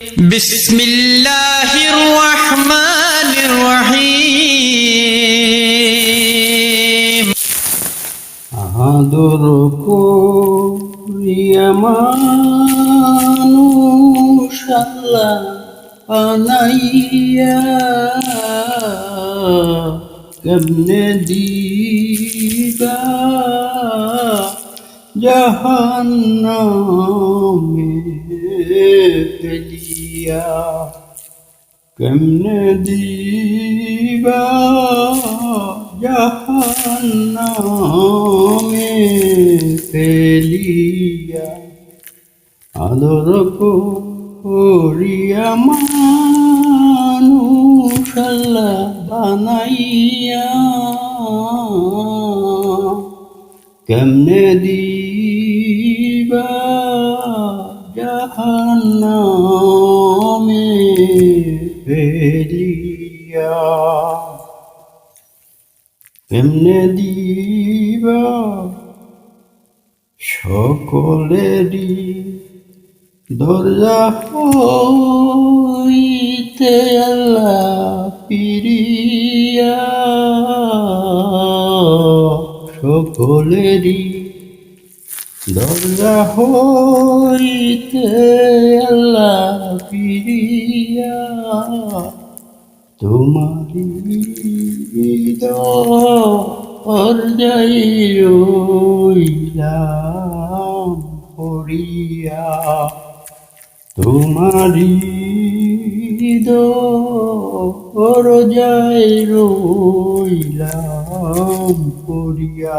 بسم الله الرحمن الرحيم أدركوا مانوش الله عليا كم ديبا جهنم ফেলিয়া কেমনে দিবা জাহান্নামে ফেলিয়া আদর করিয়া মানুষ বানাইয়া কেমনে দিবা জাহান্নামে ফেলিয়া কেমনে দিবা সকলেরই দরজা হইতে আল্লাহ পিরিয়া সকলেরই দরজা হইতে তোমারি পড়িয়া তোমারি দরজাই রইলাম পড়িয়া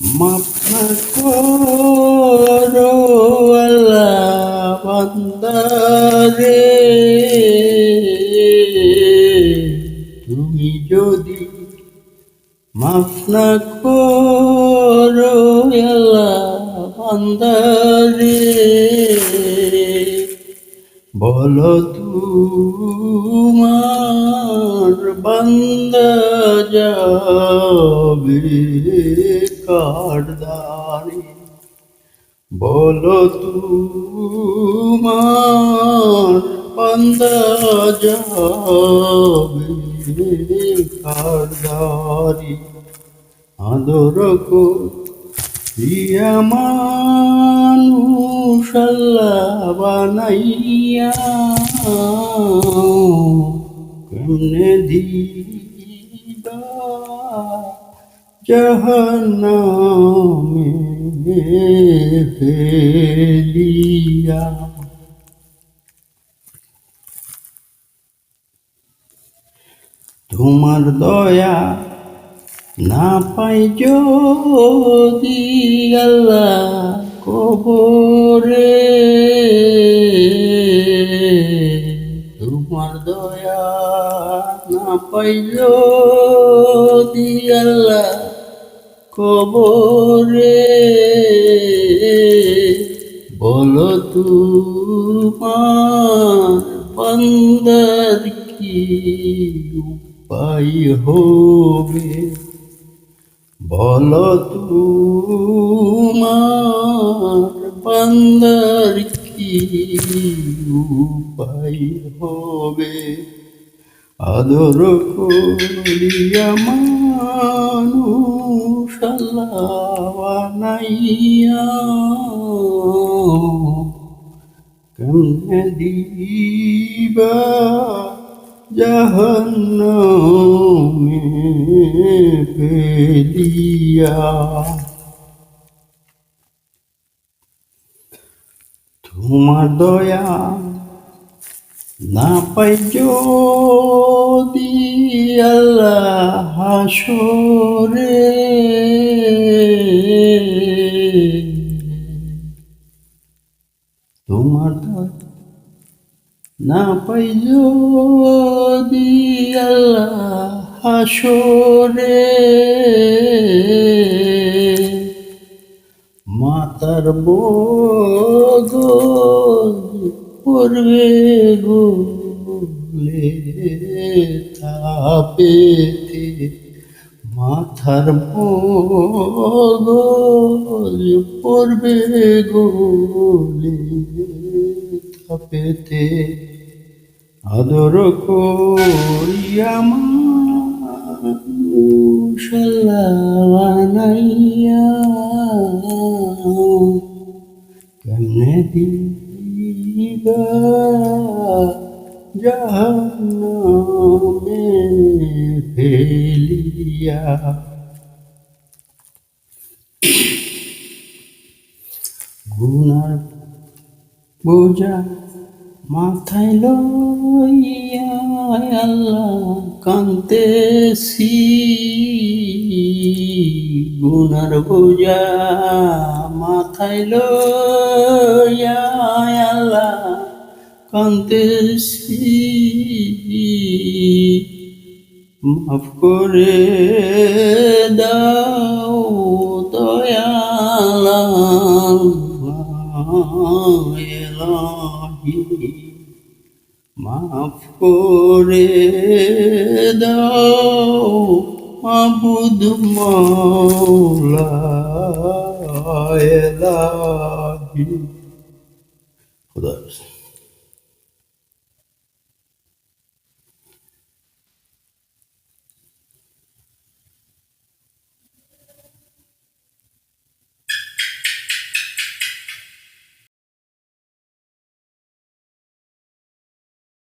মাফ না করো আল্লাহ বান্দারে। তুমি যদি মাফ না করো আল্লাহ বান্দারে, বলো তোমার বান্দা যাবে। কারদারে বলো তোমার বান্দা যাবে আদর কো প্রিয়া মানুষ বানাইয়া কেমনে দিবা? জাহান্নামে ফেলিয়া। তোমার দয়া না পাই যদি আল্লাহ কবরে। তোমার দয়া না পাই কবরে। বলো তোমার কি উপায় হবে? বলো তোমার বন্দর কি উপায় হবে? আদর করিয়া মানুষ আল্লাহ বানাইয়া কেমনে দিবা জাহান্নামে ফেলিয়া। তোমার দয়া না পাই যদি আল্লাহ। হাসরে তোমার না পাই যদি আল্লাহ হাসরে মাতার বগল পড়বে গোলে তাপেতে মাথার পড়বে গোলে তাপেতে আদর করিয়া বানাইয়া কেমনে দিবা ফেলিয়া গুনার বোঝা মাথায় লইয়া আল্লাহ কান্তেছি গুনার বোঝা মাথায় লইয়া আল্লাহ কান্তেছি মাফ করে দাও দয়ালা মাফ করে দাও মাবুদ মৌলা খুদা।